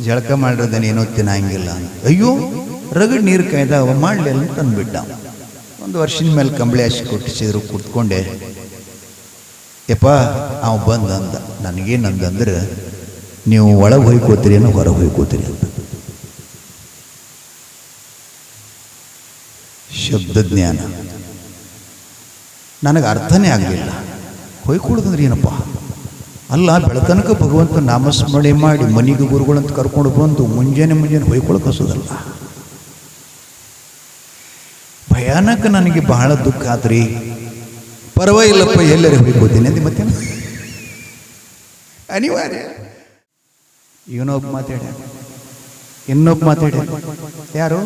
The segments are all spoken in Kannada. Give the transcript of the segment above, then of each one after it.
ಜಳಕ ಮಾಡಿರೋದೇನು ಏನೋ ತಿನ್ನಂಗಿಲ್ಲ ಅಯ್ಯೋ, ರಗಡ್ ನೀರು ಕಾಯ್ದಾವ ಮಾಡಲಿ ಅಂತ ಅಂದ್ಬಿಟ್ಟ. ಒಂದು ವರ್ಷದ ಮೇಲೆ ಕಂಬಳಿ ಹಚ್ಚಿ ಕೊಟ್ಟಿಸಿದ್ರು, ಕುತ್ಕೊಂಡೆ. ಯಪ್ಪ, ಅವ ಬಂದ ಅಂದ. ನನಗೇನಂದಂದ್ರೆ ನೀವು ಒಳಗೆ ಹೋಯ್ಕೋತೀರಿ ಏನೋ ಹೊರಗೆ ಹೋಯ್ಕೋತೀರಿ ಅಂತ. ಶಬ್ದ ಜ್ಞಾನ. ನನಗೆ ಅರ್ಥನೇ ಆಗಲಿಲ್ಲ. ಹೊಯ್ಕೊಡೋದಂದ್ರೆ ಏನಪ್ಪ? ಅಲ್ಲ, ಬೆಳತನಕ ಭಗವಂತ ನಾಮಸ್ಮರಣೆ ಮಾಡಿ ಮನೆಗೆ ಗುರುಗಳಂತ ಕರ್ಕೊಂಡು ಬಂದು ಮುಂಜಾನೆ ಮುಂಜಾನೆ ಹೊಯ್ಕೊಳಕ್ಕೆ ಹಸೋದಲ್ಲ. ಭಯಾನಕ ನನಗೆ ಬಹಳ ದುಃಖ ಆತ್ರಿ ಪರವಾಗಿಲ್ಲಪ್ಪ, ಎಲ್ಲರೂ ಹೊಯ್ಕೋತೀನಿ ಅಂದ್ರೆ ಮತ್ತೆ. ಅನಿವಾರ್ಯ. ಇವನೊಬ್ಬ ಮಾತಾಡ ಇನ್ನೊಬ್ಬ ಮಾತಾಡ ಯಾರು?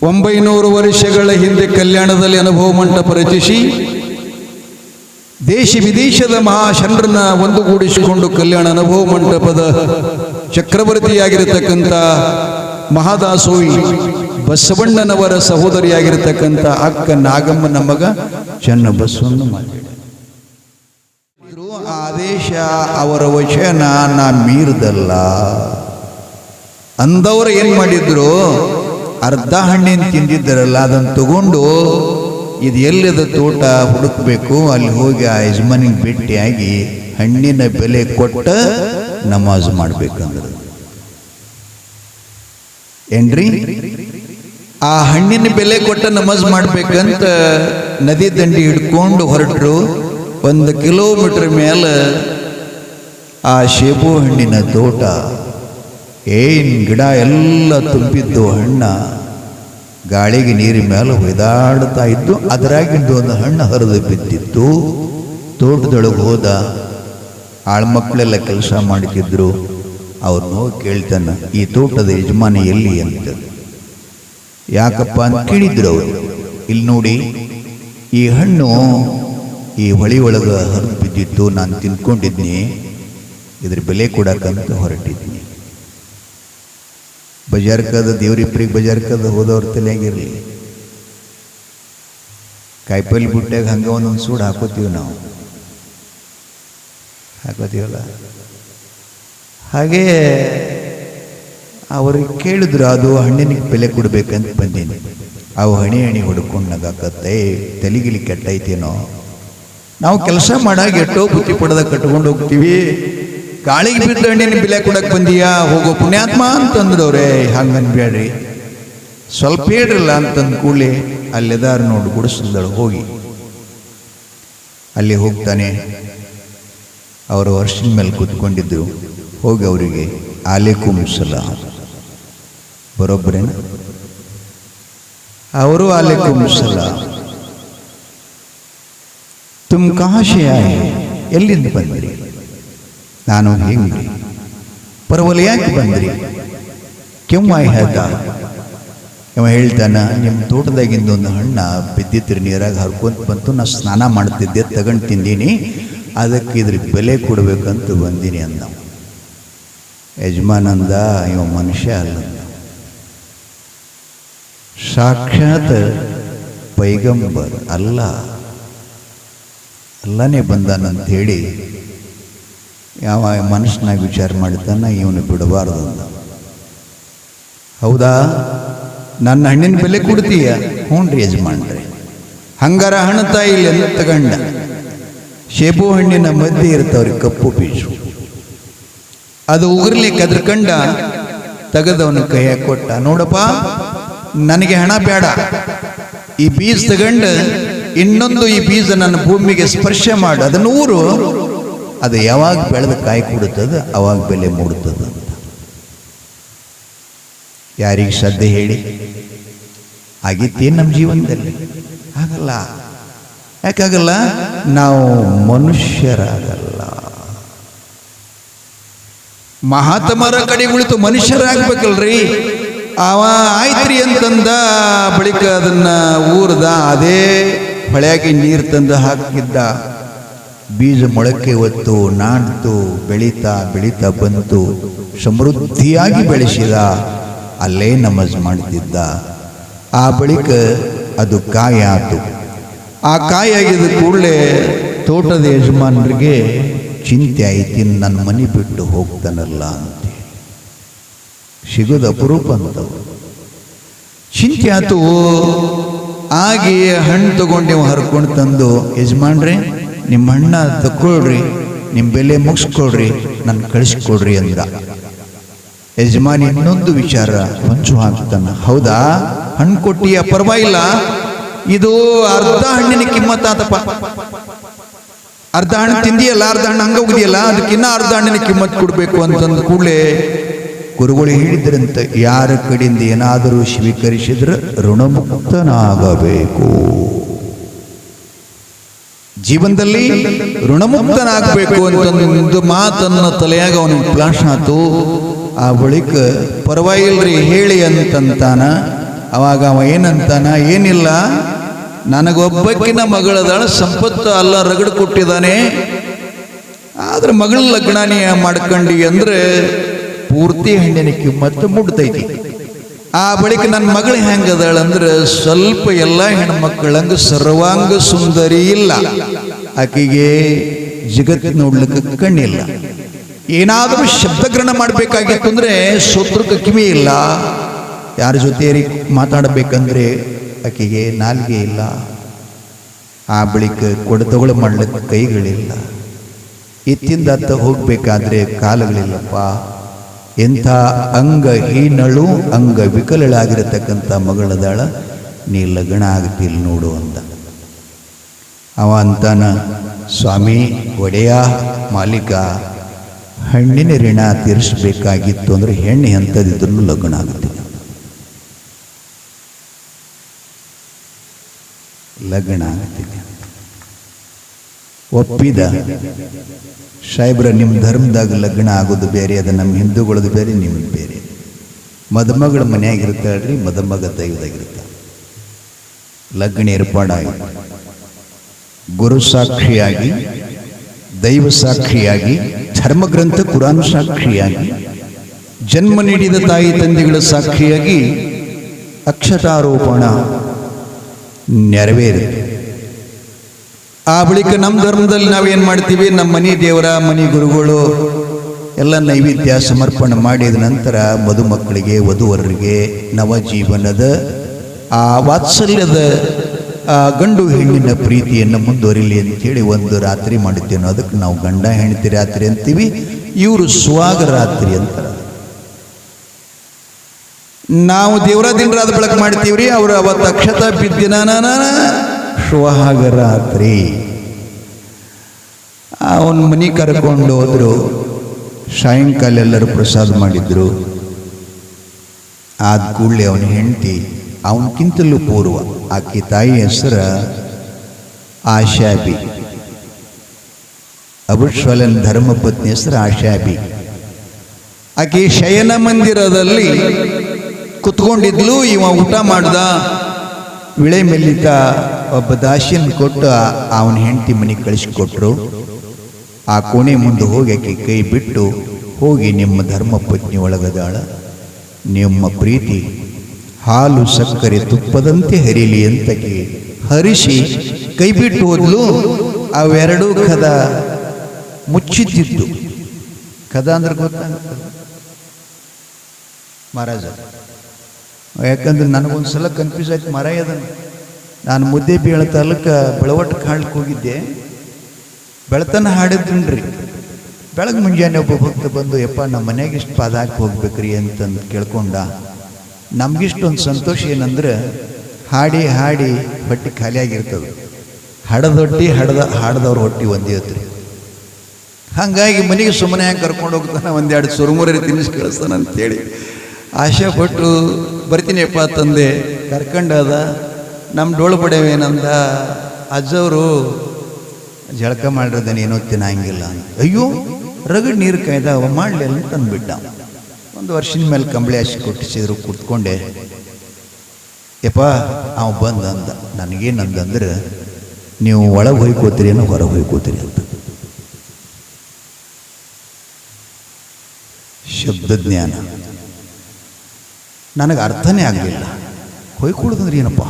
ಒಂಬೈನೂರು ವರ್ಷಗಳ ಹಿಂದೆ ಕಲ್ಯಾಣದಲ್ಲಿ ಅನುಭವ ಮಂಟಪ ರಚಿಸಿ ದೇಶ ವಿದೇಶದ ಮಹಾಶನರನ್ನ ಒಂದುಗೂಡಿಸಿಕೊಂಡು ಕಲ್ಯಾಣ ಅನುಭವ ಮಂಟಪದ ಚಕ್ರವರ್ತಿಯಾಗಿರತಕ್ಕಂಥ ಮಹಾದಾಸೋಯಿ ಬಸವಣ್ಣನವರ ಸಹೋದರಿಯಾಗಿರತಕ್ಕಂಥ ಅಕ್ಕ ನಾಗಮ್ಮನ ಮಗ ಚೆನ್ನ ಬಸವಣ್ಣ ಮಾಡಿದ ಆದೇಶ, ಅವರ ವಚನ ನಾ ಮೀರದಲ್ಲ. ಅಂದವರು ಏನು ಮಾಡಿದ್ರು? ಅರ್ಧ ಹಣ್ಣಿನ ತಿಂದಿದ್ದರಲ್ಲ ಅದನ್ನು ತಗೊಂಡು ಇದು ಎಲ್ಲಿದ ತೋಟ ಹುಡುಕ್ಬೇಕು? ಅಲ್ಲಿ ಹೋಗಿ ಆ ಯಜಮಾನಿಗೆ ಭೇಟಿಯಾಗಿ ಹಣ್ಣಿನ ಬೆಲೆ ಕೊಟ್ಟ ನಮಾಜ್ ಮಾಡ್ಬೇಕಂದ್ರೆ. ಏನ್ರಿ? ಆ ಹಣ್ಣಿನ ಬೆಲೆ ಕೊಟ್ಟ ನಮಾಜ್ ಮಾಡ್ಬೇಕಂತ ನದಿ ದಂಡಿ ಹಿಡ್ಕೊಂಡು ಹೊರಟರು. ಒಂದು ಕಿಲೋಮೀಟರ್ ಮೇಲೆ ಆ ಶೇಬು ಹಣ್ಣಿನ ತೋಟ. ಏನ್ ಗಿಡ ಎಲ್ಲ ತುಂಬಿದ್ದು ಹಣ್ಣ. ಗಾಳಿಗೆ ನೀರಿನ ಮೇಲೆ ಹೊಯ್ದಾಡ್ತಾ ಇತ್ತು ಅದರಾಗಿಂದು ಒಂದು ಹಣ್ಣು ಹರಿದು ಬಿದ್ದಿತ್ತು. ತೋಟದೊಳಗೆ ಹೋದ ಆಳ್ಮಕ್ಕಳೆಲ್ಲ ಕೆಲಸ ಮಾಡುತ್ತಿದ್ರು ಅವ್ರು ಹೋಗಿ ಕೇಳ್ತಾನೆ, ಈ ತೋಟದ ಯಜಮಾನಿ ಎಲ್ಲಿ? ಅಂತ. ಯಾಕಪ್ಪ? ಅಂತ ಕೇಳಿದ್ರು ಅವರು. ಇಲ್ಲಿ ನೋಡಿ, ಈ ಹಣ್ಣು ಈ ಹೊಳಿ ಒಳಗೆ ಹರಿದು ಬಿದ್ದಿತ್ತು, ನಾನು ತಿನ್ಕೊಂಡಿದ್ನಿ. ಇದ್ರ ಬೆಲೆ ಕೊಡಕ್ಕಂತ ಹೊರಟಿದ್ನಿ. ಬಜಾರ್ಕದ ಬಜಾರ್ ಬಜಾರ್ಕದ ಹೋದವ್ರ ತಲೆಯಾಗಿರಲಿ. ಕಾಯಿಪಲ್ಲಿ ಬುಟ್ಟ್ಯಾಗ ಹಂಗೆ ಒಂದೊಂದು ಸೂಡು ಹಾಕೋತೀವಿ ನಾವು. ಹಾಕೋತೀವಲ್ಲ? ಹಾಗೇ ಅವ್ರಿಗೆ ಕೇಳಿದ್ರು, ಅದು ಹಣ್ಣಿನ ಬೆಲೆ ಕೊಡ್ಬೇಕಂತ ಬಂದೀನಿ. ಅವು ಹಣಿ ಹಣಿ ಹೊಡ್ಕೊಂಡು ನಗಾಕತ್ತೆ, ತಲೆಗಿಲಿ ಕೆಟ್ಟೈತೇನೋ. ನಾವು ಕೆಲಸ ಮಾಡಾಗ ಎಷ್ಟೋ ಬುತ್ತಿ ಪಡೆದ ಕಟ್ಕೊಂಡು ಹೋಗ್ತೀವಿ. ಗಾಳಿಗೆ ಬಿದ್ದ ಹಣ್ಣಿನ ಬೆಲೆ ಕೊಡಕ್ಕೆ ಬಂದೀಯಾ? ಹೋಗೋ ಪುಣ್ಯಾತ್ಮ ಅಂತಂದ್ರವ್ರೆ ಹಂಗನ್ಬೇಡ್ರಿ ಸ್ವಲ್ಪ ಹೇಳ್ರಲ್ಲ ಅಂತಂದು ಕೂಡಲೇ ಅಲ್ಲೆದಾರು ನೋಡಿ, ಗುಡಿಸಿದಳು, ಹೋಗಿ. ಅಲ್ಲಿ ಹೋಗ್ತಾನೆ. ಅವರು ವರ್ಷದ ಮೇಲೆ ಕೂತ್ಕೊಂಡಿದ್ರು. ಹೋಗಿ ಅವರಿಗೆ ಆಲೆ ಸಲಾಂ ಬರೋಬ್ಬರೇನ? ಅವರು ಆಲೆ ಸಲಾಂ ತುಮ್ ಕಾಶೆಯ ಎಲ್ಲಿಂದ ಬಂದ್ರಿ? ನಾನು ಹೆಂಗ್ರಿ ಪರವಲ ಯಾಕೆ ಬಂದ್ರಿ. ಕೆಮ್ಮ ಹೇಳ್ದ, ಇವ ಹೇಳ್ತಾನ, ನಿಮ್ಮ ತೋಟದಾಗಿಂದ ಒಂದು ಹಣ್ಣ ಬಿದ್ದಿತ್ರಿ, ನೀರಾಗ ಹರ್ಕೊಂತ ಬಂತು, ನಾ ಸ್ನಾನ ಮಾಡ್ತಿದ್ದೆ, ತಗೊಂಡು ತಿಂದೀನಿ, ಅದಕ್ಕೆ ಇದ್ರ ಬೆಲೆ ಕೊಡಬೇಕಂತ ಬಂದೀನಿ ಅಂದ. ಯಜಮಾನಂದ, ಇವ ಮನುಷ್ಯ ಅಲ್ಲ ಸಾಕ್ಷಾತ್ ಪೈಗಂಬರ್ ಅಲ್ಲ, ಅಲ್ಲನೇ ಬಂದಾನಂತ ಹೇಳಿ ಯಾವ ಮನಸ್ಸಿನಾಗ ವಿಚಾರ ಮಾಡ್ತಾನ ಇವನು ಬಿಡಬಾರ್ದು ಅಂತ. ಹೌದಾ? ನನ್ನ ಹಣ್ಣಿನ ಬೆಲೆ ಕೊಡ್ತೀಯ? ಹ್ಞೂ ರೀ ಯಜಮಾನ್ರಿ. ಹಂಗಾರ ಹಣ ಎಲ್ಲ ತಗಂಡ. ಶೇಬು ಹಣ್ಣಿನ ಮಧ್ಯೆ ಇರ್ತಾವ್ರಿ ಕಪ್ಪು ಬೀಜು ಅದು ಉಗುರ್ಲಿಕ್ಕೆ ಅದ್ರ ಕಂಡ ತೆಗೆದವನ ಕೊಟ್ಟ. ನೋಡಪ್ಪ, ನನಗೆ ಹಣ ಬೇಡ. ಈ ಬೀಜ ತಗೊಂಡು ಇನ್ನೊಂದು ಈ ಬೀಜ ನನ್ನ ಭೂಮಿಗೆ ಸ್ಪರ್ಶ ಮಾಡು. ಅದನ್ನು ಊರು. ಅದು ಯಾವಾಗ ಬೆಳೆದ ಕಾಯಿ ಕೊಡುತ್ತದೆ ಅವಾಗ ಬೆಲೆ ಮೂಡುತ್ತದೆ ಅಂತ. ಯಾರಿಗೆ ಶ್ರದ್ಧೆ ಹೇಳಿ? ಆಗಿತ್ತೇನು ನಮ್ಮ ಜೀವನದಲ್ಲಿ? ಆಗಲ್ಲ. ಯಾಕಾಗಲ್ಲ ನಾವು ಮನುಷ್ಯರಾಗಲ್ಲ. ಮಹಾತ್ಮರ ಕಡೆ ಉಳಿತು ಮನುಷ್ಯರಾಗಬೇಕಲ್ರಿ. ಅವ ಆಯ್ತ್ರಿ ಅಂತಂದ, ಬಳಿಕ ಅದನ್ನ ಊರದ, ಅದೇ ಹೊಳೆಯಾಗಿ ನೀರು ತಂದು ಹಾಕಿದ್ದ. ಬೀಜ ಮೊಳಕೆ ಹೊತ್ತು ನಾಡ್ತು ಬೆಳೀತಾ ಬೆಳೀತಾ ಬಂತು. ಸಮೃದ್ಧಿಯಾಗಿ ಬೆಳೆಸಿದ ಅಲ್ಲೇ ನಮಾಜ್ ಮಾಡ್ತಿದ್ದ. ಆ ಬಳಿಕ ಅದು ಕಾಯ ಆ ಕಾಯಾಗಿದ್ದ ಕೂಡಲೇ ತೋಟದ ಯಜಮಾನರಿಗೆ ಚಿಂತೆ ಆಯ್ತು ನನ್ನ ಮನೆ ಬಿಟ್ಟು ಹೋಗ್ತಾನಲ್ಲ ಅಂತ. ಸಿಗೋದು ಅಪರೂಪ ಅಂತವು. ಚಿಂತೆ ಆತು. ಆಗಿ ಹಣ್ಣು ತಗೊಂಡು ಹರ್ಕೊಂಡು ತಂದು, ಯಜಮಾನ್ರಿ ನಿಮ್ಮ ಅಣ್ಣ ತಕ್ಕೊಳ್ರಿ ನಿಮ್ಮ ಬೆಲೆ ಮುಗಿಸ್ಕೊಳ್ರಿ ನನ್ನ ಕಳಿಸ್ಕೊಡ್ರಿ ಅಂದ. ಯಜಮಾನಿ ಇನ್ನೊಂದು ವಿಚಾರ ಹೊಂಚು ಹಾಕ್ತಾನ ಹೌದಾ? ಹಣ್ಣು ಕೊಟ್ಟಿಯ ಪರವಾಗಿಲ್ಲ. ಇದು ಅರ್ಧ ಹಣ್ಣಿನ ಕಿಮ್ಮತ್ತಾತಪ್ಪ. ಅರ್ಧ ಹಣ್ಣು ತಿಂದಿಯಲ್ಲ, ಅರ್ಧ ಹಣ್ಣು ಹಂಗ ಹೋಗಿದೆಯಲ್ಲ, ಅದಕ್ಕಿನ್ನ ಅರ್ಧ ಹಣ್ಣಿನ ಕಿಮ್ಮತ್ ಕೊಡಬೇಕು ಅಂತಂದು ಕೂಡಲೇ ಗುರುಗಳು ಹೇಳಿದ್ರಂತೆ, ಯಾರ ಕಡೆಯಿಂದ ಏನಾದರೂ ಸ್ವೀಕರಿಸಿದ್ರೆ ಋಣಮುಕ್ತನಾಗಬೇಕು. ಜೀವನದಲ್ಲಿ ಋಣಮುಕ್ತನಾಗಬೇಕು ಅಂತಂದು ಮಾತನ್ನ ತಲೆಯಾಗ ಅವನಿಗೆ ಫ್ಲಾಶ್ ಆತು. ಆ ಬಳಿಕ ಪರವಾಗಿಲ್ರಿ, ಹೇಳಿ ಅಂತಂತಾನ. ಅವಾಗ ಅವ ಏನಂತಾನ, ಏನಿಲ್ಲ ನನಗೊಬ್ಬಕ್ಕಿನ ಮಗಳದಾಳ ಸಂಪತ್ತು ಅಲ್ಲ ರಗಡು ಕೊಟ್ಟಿದ್ದಾನೆ. ಆದ್ರೆ ಮಗಳ ಲಗ್ನ ಮಾಡ್ಕಂಡಿ ಅಂದ್ರೆ ಪೂರ್ತಿ ಹೆಣ್ಣಿನ ಕಿಮ್ಮತ್ತು ಮುಡ್ತೈತಿ ಆ ಬಳಿಕ ನನ್ನ ಮಗಳು ಹೆಂಗದಾಳಂದ್ರೆ ಸ್ವಲ್ಪ ಎಲ್ಲ ಹೆಣ್ಮಕ್ಳಂಗ ಸರ್ವಾಂಗ ಸುಂದರಿ ಇಲ್ಲ. ಆಕೆಗೆ ಜಗತ್ ನೋಡ್ಲಿಕ್ಕೆ ಕಣ್ಣಿಲ್ಲ. ಏನಾದರೂ ಶಬ್ದಗ್ರಹಣ ಮಾಡಬೇಕಾಗಿತ್ತು ಅಂದರೆ ಸೂತ್ರಕ್ಕೆ ಕಿವಿ ಇಲ್ಲ. ಯಾರ ಜೊತೆ ಮಾತಾಡಬೇಕಂದ್ರೆ ಆಕೆಗೆ ನಾಲ್ಗೆ ಇಲ್ಲ. ಆ ಬಳಿಕ ಕೊಡತಗಳು ಮಾಡ್ಲಿಕ್ಕೆ ಕೈಗಳಿಲ್ಲ. ಇತ್ತಿಂದ ಅತ್ತ ಹೋಗ್ಬೇಕಾದ್ರೆ ಕಾಲುಗಳಿಲ್ಲಪ್ಪ. ಎಂಥ ಅಂಗಹೀನಳು ಅಂಗ ವಿಕಲಳಾಗಿರತಕ್ಕಂಥ ಮಗಳದಾಳ ನೀ ಲಗ್ನ ಆಗ್ತಿಲ್ಲ ನೋಡು ಅಂದ ಅವ ಅಂತಾನ ಸ್ವಾಮಿ ಒಡೆಯ ಮಾಲೀಕ, ಹಣ್ಣಿನ ಋಣ ತೀರಿಸಬೇಕಾಗಿತ್ತು ಅಂದ್ರೆ ಹೆಣ್ಣು ಎಂಥದಿದ್ರೂ ಲಗ್ನ ಆಗುತ್ತೆ. ಲಗ್ನ ಆಗುತ್ತೆ. ಒಪ್ಪಿದ. ಸಾಹೇಬ್ರ ನಿಮ್ಮ ಧರ್ಮದಾಗ ಲಗ್ನ ಆಗೋದು ಬೇರೆ, ಅದು ನಮ್ಮ ಹಿಂದೂಗಳದ್ದು ಬೇರೆ ನಿಮ್ಮದು ಬೇರೆ. ಮದುಮಗಳ ಮನೆಯಾಗಿರ್ತಾಳ್ರಿ ಮದುಮಗ ದೈವದಾಗಿರ್ತಾಳೆ ಲಗ್ನ ಏರ್ಪಾಡಾಯಿತು. ಗುರು ಸಾಕ್ಷಿಯಾಗಿ, ದೈವ ಸಾಕ್ಷಿಯಾಗಿ ಧರ್ಮಗ್ರಂಥ ಕುರಾನ್ ಸಾಕ್ಷಿಯಾಗಿ, ಜನ್ಮ ನೀಡಿದ ತಾಯಿ ತಂದೆಗಳ ಸಾಕ್ಷಿಯಾಗಿ ಅಕ್ಷತಾರೋಪಣ ನೆರವೇರಿದೆ ಆ ಬಳಿಕ ನಮ್ಮ ಧರ್ಮದಲ್ಲಿ ನಾವೇನು ಮಾಡ್ತೀವಿ? ನಮ್ಮ ಮನೆ ದೇವರ, ಮನೆ ಗುರುಗಳು ಎಲ್ಲ ನೈವೇದ್ಯ ಸಮರ್ಪಣೆ ಮಾಡಿದ ನಂತರ ಮಧುಮಕ್ಕಳಿಗೆ ವಧುವರರಿಗೆ ನವಜೀವನದ ಆ ವಾತ್ಸಲ್ಯದ ಗಂಡು ಹೆಣ್ಣಿನ ಪ್ರೀತಿಯನ್ನು ಮುಂದುವರಿಲಿ ಅಂತೇಳಿ ಒಂದು ರಾತ್ರಿ ಮಾಡುತ್ತೇವೆ ಅದಕ್ಕೆ ನಾವು ಗಂಡ ಹೆಂಡತಿ ರಾತ್ರಿ ಅಂತೀವಿ, ಇವರು ಸ್ವಾಗ ರಾತ್ರಿ ಅಂತಾರೆ. ನಾವು ದೇವರ ದಿನರಾದ ಬೆಳಕು ಮಾಡ್ತೀವ್ರಿ, ಅವರು ಅವತ್ತು ಅಕ್ಷತ ಬಿದ್ದಿನ ಸುಹಾಗ ರಾತ್ರಿ. ಅವನ ಮನೆ ಕರ್ಕೊಂಡು ಹೋದ್ರು, ಸಾಯಂಕಾಲ ಎಲ್ಲರೂ ಪ್ರಸಾದ ಮಾಡಿದ್ರು. ಆದ ಕೂಡಲೇ ಅವನ ಹೆಂಡತಿ ಅವನಕ್ಕಿಂತಲೂ ಪೂರ್ವ ಆಕೆ ತಾಯಿ ಹೆಸರ ಆಶಾಬಿ. ಅಬುಶ್ವಲನ್ ಧರ್ಮಪತ್ನಿ ಹೆಸರು ಆಶಾಬಿ. ಆಕೆ ಶಯನ ಮಂದಿರದಲ್ಲಿ ಕುತ್ಕೊಂಡಿದ್ಲು, ಇವ ಊಟ ಮಾಡ್ದ. ವಿಳೆ ಮೆಲ್ಲಿತ ಒಬ್ಬ ದಾಸಿಯನ್ನು ಕೊಟ್ಟು ಅವನ ಹೆಂಡತಿ ಮನೆಗೆ ಕಳಿಸಿಕೊಟ್ರು. ಆ ಕೋಣೆ ಮುಂದೆ ಹೋಗಿ ಆಕೆ ಕೈ ಬಿಟ್ಟು, ಹೋಗಿ ನಿಮ್ಮ ಧರ್ಮಪತ್ನಿ ಒಳಗದಾಳ. ನಿಮ್ಮ ಪ್ರೀತಿ ಹಾಲು ಸಕ್ಕರೆ ತುಪ್ಪದಂತೆ ಹರಿಲಿ ಅಂತಕ್ಕೆ ಹರಿಸಿ ಕೈಬಿಟ್ಟು ಹೋದ್ಲು. ಅವೆರಡೂ ಕದ ಮುಚ್ಚಿದ್ದಿತ್ತು. ಕದ ಅಂದ್ರೆ ಗೊತ್ತಾಗುತ್ತೆ. ಮಹಾರಾಜ, ಯಾಕಂದ್ರೆ ನನಗೊಂದು ಸಲ ಕನ್ಫ್ಯೂಸ್ ಆಯ್ತು ಮರ ಅದನ್ನು. ನಾನು ಮುದ್ದೆ ಬೀಳ ತಾಲೂಕ ಬೆಳವಟ್ಟು ಕಾಣ್ಲಿಕ್ಕೆ ಹೋಗಿದ್ದೆ. ಬೆಳತನ ಹಾಡಿದ್ರಿ ಬೆಳಗ್ಗೆ ಮುಂಜಾನೆ ಒಬ್ಬ ಭಕ್ತ ಬಂದು, ಯಪ್ಪ, ನಮ್ಮ ಮನೆಗೆ ಇಷ್ಟು ಪಾದ ಹಾಕಿ ಹೋಗ್ಬೇಕ್ರಿ ಅಂತಂದು ಕೇಳ್ಕೊಂಡ. ನಮಗಿಷ್ಟೊಂದು ಸಂತೋಷ ಏನಂದ್ರೆ ಹಾಡಿ ಹಾಡಿ ಹೊಟ್ಟೆ ಖಾಲಿಯಾಗಿರ್ತದೆ ಹಡದ ಹೊಟ್ಟಿ, ಹಡದ, ಹಾಡದವ್ರ ಹೊಟ್ಟಿ ಒಂದೇ ರೀ ಹಾಗಾಗಿ ಮನೆಗೆ ಸುಮ್ಮನೆ ಹ್ಯಾಂಗೆ ಕರ್ಕೊಂಡು ಹೋಗ್ತಾನೆ? ಒಂದೆರಡು ಸುರುಮುರಿ ತಿನ್ನಿಸಿ ಕಳಿಸ್ತಾನೆ ಅಂತೇಳಿ. ಆಶೆ ಪಟ್ಟು ಬರ್ತೀನಿಯಪ್ಪ ತಂದೆ, ಕರ್ಕೊಂಡದ ನಮ್ಮ ಡೋಳು ಬಡವೇನಂದ ಅಜ್ಜವರು ಜಳಕ ಮಾಡಿರೋದೇನೇನೋ ತಿನ್ನಂಗಿಲ್ಲ ಅಯ್ಯೋ, ರಗಡ್ ನೀರು ಕಾಯ್ದ ಅವ ಮಾಡಲಿ ಅಂತ ತಂದ್ಬಿಟ್ಟ ಒಂದು ವರ್ಷದ ಮೇಲೆ ಕಂಬಳಿ ಹಚ್ಚಿ ಕೊಟ್ಟಿಸಿದ್ರು, ಕೂತ್ಕೊಂಡೆ. ಯಪ್ಪ ಅವ ಬಂದ ಅಂದ ನನಗೇನಂದಂದ್ರೆ ನೀವು ಒಳಗೆ ಹೋಯ್ಕೋತೀರಿ ಏನೋ ಹೊರಗೆ ಹೋಯ್ಕೋತೀರಿ ಅಂತ. ಶಬ್ದ ಜ್ಞಾನ. ನನಗೆ ಅರ್ಥನೇ ಆಗಲಿಲ್ಲ. ಹೊಯ್ಕೊಡೋದಂದ್ರೆ ಏನಪ್ಪ?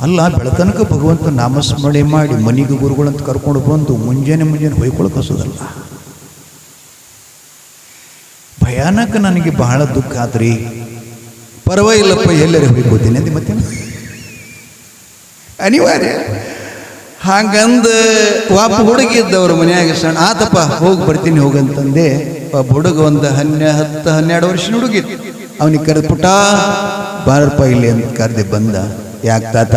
ಅಲ್ಲ, ಬೆಳತನಕ ಭಗವಂತ ನಾಮಸ್ಮರಣೆ ಮಾಡಿ ಮನೆಗೆ ಗುರುಗಳಂತ ಕರ್ಕೊಂಡು ಬಂದು ಮುಂಜಾನೆ ಮುಂಜಾನೆ ಹೊಯ್ಕೊಳಕ್ಕೆ ಹಸೋದಲ್ಲ. ಭಯಾನಕ ನನಗೆ ಬಹಳ ದುಃಖ ಆದ್ರಿ ಪರವಾಗಿಲ್ಲಪ್ಪ ಎಲ್ಲರೂ ಹೋಗ್ಕೋತೀನಿ ಅಂದೆ ಮತ್ತೆ. ಅನಿವಾರ್ಯ. ಹಾಗಂದ ವಾಪ ಹುಡುಗಿ ಇದ್ದವ್ರ ಮನೆಯಾಗ ಸಣ್ಣ ಆತಪ್ಪ, ಹೋಗಿ ಬರ್ತೀನಿ ಹೋಗಂತಂದೆ ಒಬ್ಬ ಹುಡುಗ ಒಂದು ಹನ್ನೆ, ಹತ್ತು, ಹನ್ನೆರಡು ವರ್ಷ ಹುಡುಗಿ. ಅವನಿಗೆ ಕರೆದು ಪುಟ ಬಾರಪ್ಪ, ಇಲ್ಲಿ ಅಂತ ಕರೆದೆ ಬಂದ. ಯಾಕೆ ತಾತ?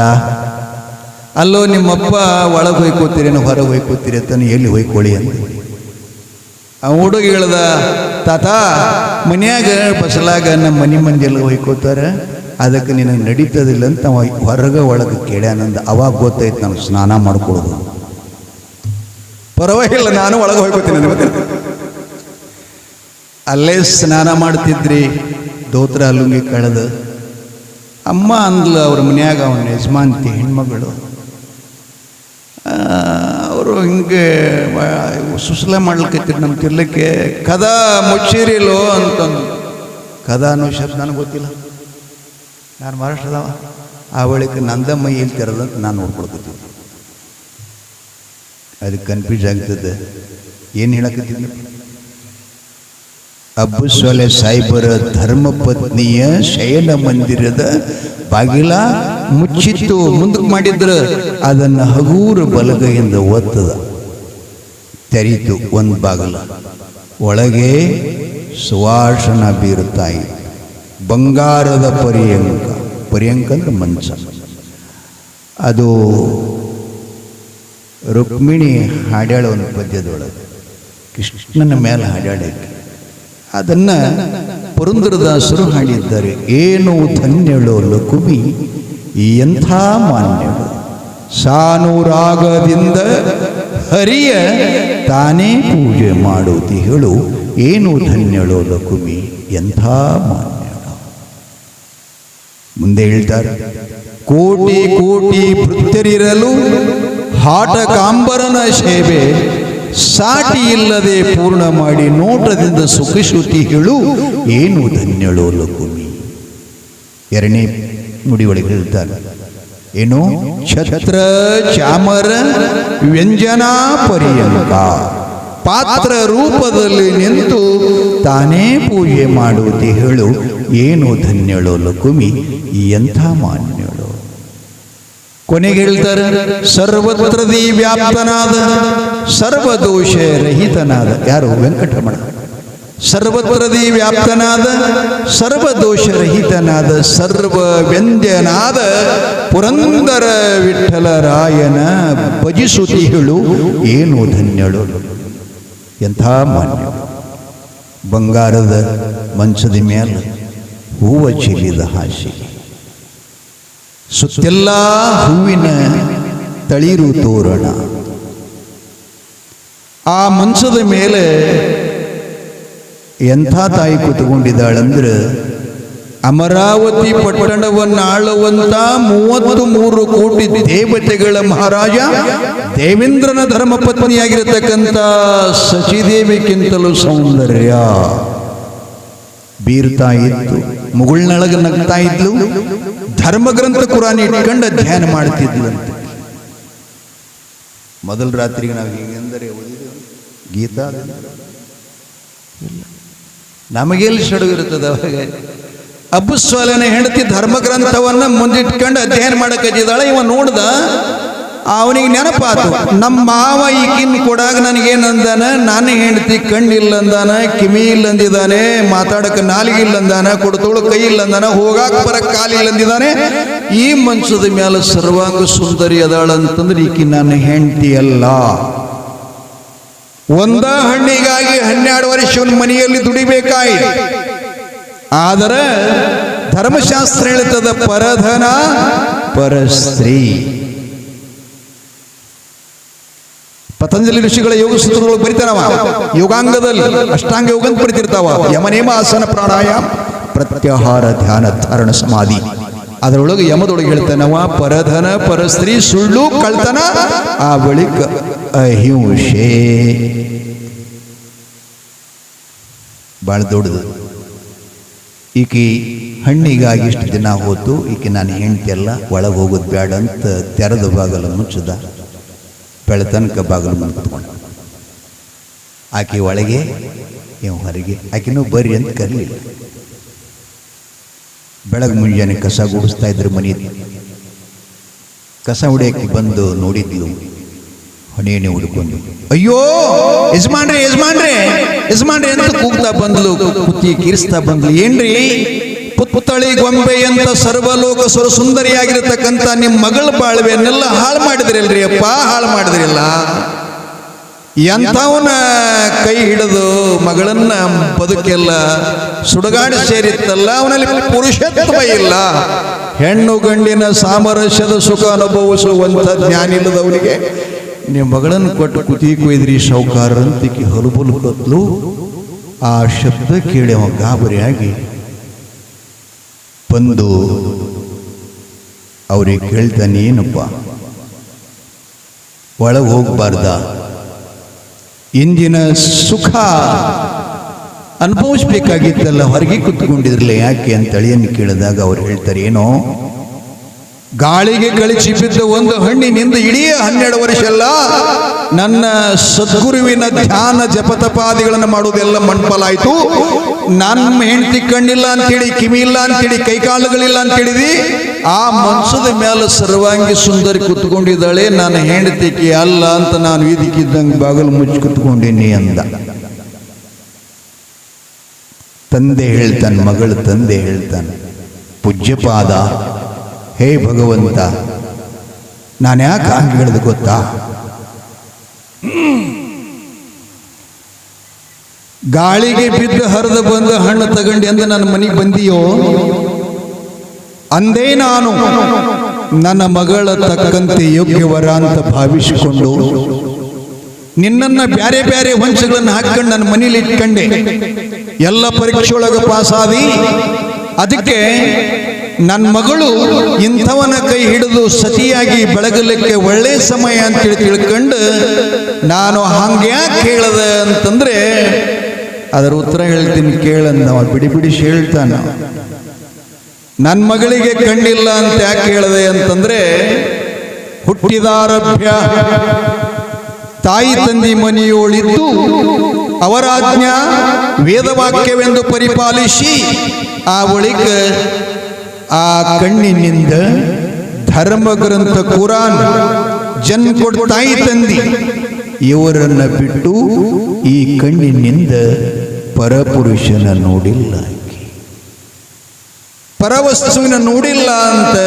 ಅಲ್ಲೋ, ನಿಮ್ಮಪ್ಪ ಒಳಗೆ ಹೋಯ್ಕೋತೀರೇನು ಹೊರಗೆ ಹೋಯ್ಕೋತೀರಿ ಅಂತ ಎಲ್ಲಿ ಹೋಯ್ಕೊಳ್ಳಿ ಅಂತ ಆ ಹುಡುಗ ಹೇಳ್ದ, ತಾತ, ಮನ್ಯಾಗ ಬಸಲಾಗ ನಮ್ಮ ಮನೆ ಮಂದಿಯೆಲ್ಲ ಹೊಯ್ಕೋತಾರ ಅದಕ್ಕೆ ನಿನಗೆ ನಡೀತದಿಲ್ಲ ಅಂತ ಅವ ಹೊರಗೆ ಒಳಗೆ ಕೇಳ್ಯಾನಂದ. ಅವಾಗ ಗೊತ್ತಾಯ್ತು ನಾನು ಸ್ನಾನ ಮಾಡ್ಕೊಳ್ಳೋದು ಪರವಾಗಿಲ್ಲ, ನಾನು ಒಳಗೆ ಹೋಗ್ಕೋತೀನಿ ಅಲ್ಲೇ ಸ್ನಾನ ಮಾಡ್ತಿದ್ರಿ, ದೋತ್ರ ಅಲ್ಲುಂಗಿ ಕಳೆದು. ಅಮ್ಮ ಅಂದ್ಲು, ಅವ್ರ ಮನ್ಯಾಗ ಅವನ ಯಜಮಾನ್ತಿ ಹೆಣ್ಮಗಳು. ಅವರು ಹಿಂಗೆ ಸುಸಲ ಮಾಡ್ಲಿಕ್ಕತ್ತಿರು ನಮ್ಮ ತಿರ್ಲಿಕ್ಕೆ ಕದ ಮುಚ್ಚಿರಿಲೋ ಅಂತಂದು ಕದ ಅನ್ನೋ ಶಬ್ದ ನನಗೆ ಗೊತ್ತಿಲ್ಲ. ನಾನು ಮಹಾರಾಷ್ಟ್ರದವ ಆ ಬಳಿಕ ನಂದಮ್ಮ ಇಲ್ಲಿ ತೆರೆದಂತ ನಾನು ನೋಡ್ಕೊಳ್ಕತ್ತೀನಿ ಅದಕ್ಕೆ ಕನ್ಫ್ಯೂಸ್ ಆಗ್ತದೆ ಏನು ಹೇಳಕತ್ತಿದ್ದ ಅಬ್ಬು ಸೊಲೆ ಸಾಯಿಬರ ಧರ್ಮಪತ್ನಿಯ ಶಯನ ಮಂದಿರದ ಬಾಗಿಲ ಮುಚ್ಚಿತ್ತು, ಮುಂದಕ್ಕೆ ಮಾಡಿದ್ರ. ಅದನ್ನು ಹಗೂರ ಬಲಗೈಯಿಂದ ಒತ್ತದ. ತೆರೀತು ಒಂದು ಬಾಗಿಲ. ಒಳಗೆ ಸುವಾಸನ ಬೀರುತ್ತಾಯಿ. ಬಂಗಾರದ ಪರ್ಯಂಕ. ಪರ್ಯಂಕ ಅಂದ್ರೆ ಮಂಚ. ಅದು ರುಕ್ಮಿಣಿ ಹಾಡ್ಯಾಳ ಒಂದು ಪದ್ಯದೊಳಗೆ. ಕೃಷ್ಣನ ಮೇಲೆ ಹಾಡ್ಯಾಡಕ್ಕೆ ಅದನ್ನು ಪುರಂದರದಾಸರು ಹಾಡಿದ್ದಾರೆ. ಏನು ಧನ್ಯಳು ಲಕುಮಿ ಎಂಥ ಮಾನ್ಯಳು. ಸಾನೂರಾಗದಿಂದ ಹರಿಯ ತಾನೇ ಪೂಜೆ ಮಾಡುತ್ತಿ ಹೇಳು. ಏನು ಧನ್ಯಳು ಲಕುಮಿ ಎಂಥ ಮಾನ್ಯಳು. ಮುಂದೆ ಹೇಳ್ತಾರೆ. ಕೋಟಿ ಕೋಟಿ ಭೃತ್ಯರಿರಲು ಹಾಟಕಾಂಬರನ ಸೇವೆ ಸಾಟಿ ಇಲ್ಲದೆ ಪೂರ್ಣ ಮಾಡಿ ನೋಟದಿಂದ ಸುಖಶ್ರುತಿ ಹೇಳು, ಏನು ಧನ್ಯಳೋ ಲಕುಮಿ ಎರಡನೇ ನುಡಿ ಒಳಗೆ ಹೇಳ್ತಾರೆ ಏನು? ಛತ್ರ ಚಾಮರ ವ್ಯಂಜನಾ ಪರ್ಯಂಕ. ಪಾತ್ರ ರೂಪದಲ್ಲಿ ನಿಂತು ತಾನೇ ಪೂಜೆ ಮಾಡುವುದು ಹೇಳು, ಏನು ಧನ್ಯಳೋ ಲಕುಮಿ ಎಂಥ ಮಾನ್ಯಳು? ಕೊನೆಗೆ ಹೇಳ್ತಾರೆ ಸರ್ವತ್ರದಿ ವ್ಯಾಪ್ತನಾದ ಸರ್ವದೋಷ ರಹಿತನಾದ. ಯಾರು? ವೆಂಕಟರಮಣ. ಸರ್ವತ್ರದಿ ವ್ಯಾಪ್ತನಾದ ಸರ್ವದೋಷ ರಹಿತನಾದ ಸರ್ವ ವ್ಯಂದ್ಯನಾದ ಪುರಂದರ ವಿಠಲರಾಯನ ಭಜಿಸುತಿಗಳು ಏನು ಧನ್ಯಳು? ಎಂಥ ಮಾನ್ಯ. ಬಂಗಾರದ ಮಂಚದ ಮೇಲೆ ಹೂವ ಚಿಲಿದ ಹಾಸಿಗೆ. ಸುತ್ತೆಲ್ಲ ಹೂವಿನ ತಳಿರು ತೋರಣ. ಆ ಮಂಚದ ಮೇಲೆ ಎಂಥ ತಾಯಿ ಕೂತ್ಕೊಂಡಿದ್ದಾಳಂದ್ರೆ ಅಮರಾವತಿ ಪಟ್ಟಣವನ್ನು ಆಳುವಂತ ಮೂವತ್ತು ಮೂರು ಕೋಟಿ ದೇವತೆಗಳ ಮಹಾರಾಜ ದೇವೇಂದ್ರನ ಧರ್ಮಪತ್ನಿಯಾಗಿರತಕ್ಕಂಥ ಸಚಿದೇವಿಗಿಂತಲೂ ಸೌಂದರ್ಯ. ಬೀರ್ತಾ ಇತ್ತು. ಮುಗುಳ್ನೊಳಗೆ ನಗ್ತಾ ಇದ್ಲು. ಧರ್ಮಗ್ರಂಥ ಕುರಾನ್ ಇಟ್ಕೊಂಡು ಧ್ಯಾನ ಮಾಡ್ತಿದ್ಲಂತೆ. ಮೊದಲ ರಾತ್ರಿಗೆ ನಾವು ಹೀಗೆಂದರೆ ಓದಿದೆವು. ಗೀತಾ ಇಲ್ಲ. ನಮಗೆಲ್ಲಿ ಸಡಗು ಇರ್ತದೆ ಅವಾಗ? ಅಬ್ಬುಸ್ವಾಲನ ಹೆಂಡತಿ ಧರ್ಮಗ್ರಂಥವನ್ನು ಮುಂದಿಟ್ಕೊಂಡು ಅಧ್ಯಯನ ಮಾಡಕ್ಕಿದ್ದಾಳೆ ಇವ ನೋಡ್ದ ಅವನಿಗೆ ನೆನಪಾತು, ನಮ್ಮ ಮಾವ ಈಗಿನ ಕೊಡಾಗ ನನಗೇನಂದಾನ? ನಾನು ಹೆಂಡತಿ ಕಣ್ಣಿಲ್ಲ ಅಂದಾನ ಕಿವಿ ಇಲ್ಲಂದಿದಾನೆ ಅಂದಿದ್ದಾನೆ ಮಾತಾಡಕ್ಕೆ ನಾಲಿಗೆ ಇಲ್ಲಂದಾನ ಕೊಡ್ತೋಳು ಕೈ ಇಲ್ಲಂದಾನ, ಹೋಗಾಕ ಬರ ಕಾಲಿಲ್ಲ ಅಂದಿದ್ದಾನೆ ಈ ಮನ್ಸದ ಮೇಲೆ ಸರ್ವಾಂಗ ಸುಂದರಿ ಅದಾಳಂತಂದ್ರೆ ಈಕಿ ನನ್ನ ಹೆಂಡತಿ ಅಲ್ಲ. ಒಂದ ಹಣ್ಣಿಗಾಗಿ ಹನ್ನೆರಡು ವರ್ಷ ಮನೆಯಲ್ಲಿ ದುಡಿಬೇಕಾಯಿ. ಆದರೆ ಧರ್ಮಶಾಸ್ತ್ರ ಹೇಳ್ತದ, ಪರಧನ, ಪರಸ್ತ್ರೀ. ಪತಂಜಲಿ ಋಷಿಗಳ ಯೋಗ ಸೂತ್ರದೊಳಗೆ ಬರಿತಾನವ ಯೋಗಾಂಗದಲ್ಲಿ ಅಷ್ಟಾಂಗ ಯೋಗ ಅಂತ ಬರಿತಿರ್ತಾವ. ಯಮನೇಮ ಆಸನ ಪ್ರಾಣಾಯಾಮ, ಪ್ರತ್ಯಾಹಾರ ಧ್ಯಾನ ಧಾರಣ ಸಮಾಧಿ. ಅದರೊಳಗೆ ಯಮದೊಳಗೆ ಹೇಳ್ತಾನವ, ಪರಧನ, ಪರಸ್ತ್ರೀ, ಸುಳ್ಳು, ಕಳ್ತನ, ಆ ಬಳಿಕ ಅಹಿಂಸೆ. ಭಾಳ ದೊಡ್ಡದು. ಈಕಿ ಹಣ್ಣಿಗಾಗಿ ಇಷ್ಟು ದಿನ ಹೋತು, ಈಕೆ ನಾನು ಹೆಂಡ್ತಿಯಲ್ಲ ಒಳಗೆ ಹೋಗೋದು ಬೇಡ ಅಂತ ತೆರೆದು ಬಾಗಲ ಮುಚ್ಚದ. ಬೆಳತನಕ ಬಾಗಿಲು ಮುಂದೆ ಕುತ್ಕೊಂಡ. ಆಕೆ ಒಳಗೆ ನೀವು ಹೊರಗೆ, ಆಕೆನೂ ಬರ್ರಿ ಅಂತ ಕರೀಲಿಲ್ಲ. ಬೆಳಗ್ಗೆ ಮುಂಜಾನೆ ಕಸ ಗುಡಿಸ್ತಾ ಇದ್ರು ಮನೆ ಕಸ ಹೊಡಿಯಕ್ಕೆ ಬಂದು ನೋಡಿದ್ಲು, ಹೊಣೆಯನ್ನೇ ಹುಡ್ಕೊಂಡು, ಅಯ್ಯೋ, ಯಜಮಾನ್ರಿ ಯಜಮಾನ್ರಿ ಯಜಮಾನ್ರಿ ಅಂತ ಕೂಗ್ತಾ ಬಂದ್ಲು ಕುತ್ತಿ ಕಿರಿಸ್ತಾ ಬಂದ್ಲು. ಏನ್ರಿ ಪುತ್ತಳಿ ಗೊಂಬೆ ಅಂತ ಸರ್ವಲೋಕ ಸ್ವರ ಸುಂದರಿಯಾಗಿರತಕ್ಕಂಥ ನಿಮ್ಮ ಮಗಳ ಬಾಳ್ವೆಯನ್ನೆಲ್ಲ ಹಾಳು ಮಾಡಿದ್ರಲ್ರಿ ಅಪ್ಪ, ಹಾಳು ಮಾಡಿದ್ರಿಲ್ಲ? ಎಂಥವನ ಕೈ ಹಿಡಿದು ಮಗಳನ್ನ ಬದುಕೆಲ್ಲ ಸುಡುಗಾಡಿ ಸೇರಿತ್ತಲ್ಲ, ಅವನಲ್ಲಿ ಪುರುಷತ್ವ ಇಲ್ಲ. ಹೆಣ್ಣು ಗಂಡಿನ ಸಾಮರಸ್ಯದ ಸುಖ ಅನುಭವಿಸುವಂಥ ಜ್ಞಾನ ಇಲ್ಲದವನಿಗೆ ನಿಮ್ಮ ಮಗಳನ್ನು ಕೊಟ್ಟು ಕುತಿ ಕುಯ್ದ್ರಿ ಶೌಕಾರಂತಿಕೆ ಹಲುಬಲು ಕತ್ಲು. ಆ ಶಬ್ದ ಕೇಳಿ ಅವ ಗಾಬರಿಯಾಗಿ ಬಂದು ಅವ್ರಿಗೆ ಕೇಳ್ತಾನೆ, ಏನಪ್ಪ? ಒಳಗೆ ಹೋಗಬಾರ್ದ? ಇಂದಿನ ಸುಖ ಅನುಭವಿಸ್ಬೇಕಾಗಿತ್ತಲ್ಲ, ಹೊರಗೆ ಕುತ್ಕೊಂಡಿದ್ರಲ್ಲ, ಯಾಕೆ? ಅಂತ ಅಳಿಯನ್ನು ಕೇಳಿದಾಗ ಅವ್ರು ಹೇಳ್ತಾರೆ, ಏನೋ ಗಾಳಿಗೆ ಕಳಿಸಿ ಬಿದ್ದ ಒಂದು ಹಣ್ಣಿನಿಂದ ಇಡೀ ಹನ್ನೆರಡು ವರ್ಷ ಎಲ್ಲ ನನ್ನ ಸದ್ಗುರುವಿನ ಧ್ಯಾನ ಜಪತಪಾದಿಗಳನ್ನು ಮಾಡುವುದೆಲ್ಲ ಮಣ್ಪಲಾಯ್ತು ನನ್ನ ಹೆಂಡತಿ ಕಣ್ಣಿಲ್ಲ ಅಂತೇಳಿ ಕಿವಿ ಇಲ್ಲ ಅಂತೇಳಿ ಕೈಕಾಲುಗಳಿಲ್ಲ ಅಂತೇಳಿದಿ ಆ ಮನ್ಸದ ಮೇಲೆ ಸರ್ವಾಂಗಿ ಸುಂದರಿ ಕುತ್ಕೊಂಡಿದ್ದಾಳೆ. ನನ್ನ ಹೆಂಡತಿಗೆ ಅಲ್ಲ ಅಂತ ನಾನು ಇದಕ್ಕಿದ್ದಂಗೆ ಬಾಗಲು ಮುಚ್ಚಿ ಕುತ್ಕೊಂಡೀನಿ ಅಂದ. ತಂದೆ ಹೇಳ್ತಾನೆ, ಮಗಳು ತಂದೆ ಹೇಳ್ತಾನೆ, ಪೂಜ್ಯಪಾದ ಹೇ ಭಗವಂತ, ನಾನು ಯಾಕೆ ಹಂಗೆ ಹೇಳಿದೆ ಗೊತ್ತಾ? ಗಾಳಿಗೆ ಬಿದ್ದು ಹರಿದು ಬಂದು ಹಣ್ಣು ತಗೊಂಡು ಎಂದು ನನ್ನ ಮನೆಗೆ ಬಂದಿಯೋ? ಅಂದೇ ನಾನು ನನ್ನ ಮಗಳ ತಕ್ಕಂತೆ ಯೋಗ್ಯವರ ಅಂತ ಭಾವಿಸಿಕೊಂಡು ನಿನ್ನನ್ನ ಬ್ಯಾರೆ ಬ್ಯಾರೆ ಹೊಂಚಗಳನ್ನು ಹಾಕೊಂಡು ನನ್ನ ಮನೇಲಿ ಇಟ್ಕೊಂಡೆ. ಎಲ್ಲ ಪರೀಕ್ಷೆ ಒಳಗೆ ಪಾಸಾದಿ. ಅದಕ್ಕೆ ನನ್ನ ಮಗಳು ಇಂಥವನ ಕೈ ಹಿಡಿದು ಸತಿಯಾಗಿ ಬೆಳಗಲಿಕ್ಕೆ ಒಳ್ಳೆ ಸಮಯ ಅಂತೇಳಿ ತಿಳ್ಕೊಂಡು ನಾನು ಹಂಗ್ಯಾಕೆ ಕೇಳದೆ ಅಂತಂದ್ರೆ ಅದರ ಉತ್ತರ ಹೇಳ್ತೀನಿ ಕೇಳಂದ ಅವ ಬಿಡಿ ಬಿಡಿಸಿ ಹೇಳ್ತಾನ. ನನ್ನ ಮಗಳಿಗೆ ಕಣ್ಣಿಲ್ಲ ಅಂತ ಯಾಕೆ ಹೇಳಿದೆ ಅಂತಂದ್ರೆ ಹುಟ್ಟಿದಾರಭ್ಯ. ತಾಯಿ ತಂದಿ ಮನೆಯೋಳಿದ್ದು ಅವರಾಜ್ಞ ವೇದವಾಕ್ಯವೆಂದು ಪರಿಪಾಲಿಸಿ ಆ ಬಳಿಕ ಆ ಕಣ್ಣಿನಿಂದ ಧರ್ಮ ಗ್ರಂಥ ಕುರಾನ್ ಜನ್ ಕೊಡ್ತಾಯಿ ತಂದಿ ಇವರನ್ನ ಬಿಟ್ಟು ಈ ಕಣ್ಣಿನಿಂದ ಪರಪುರುಷನ ನೋಡಿಲ್ಲ. ಪರವಸ್ತುವಿನ ನೋಡಿಲ್ಲ ಅಂತ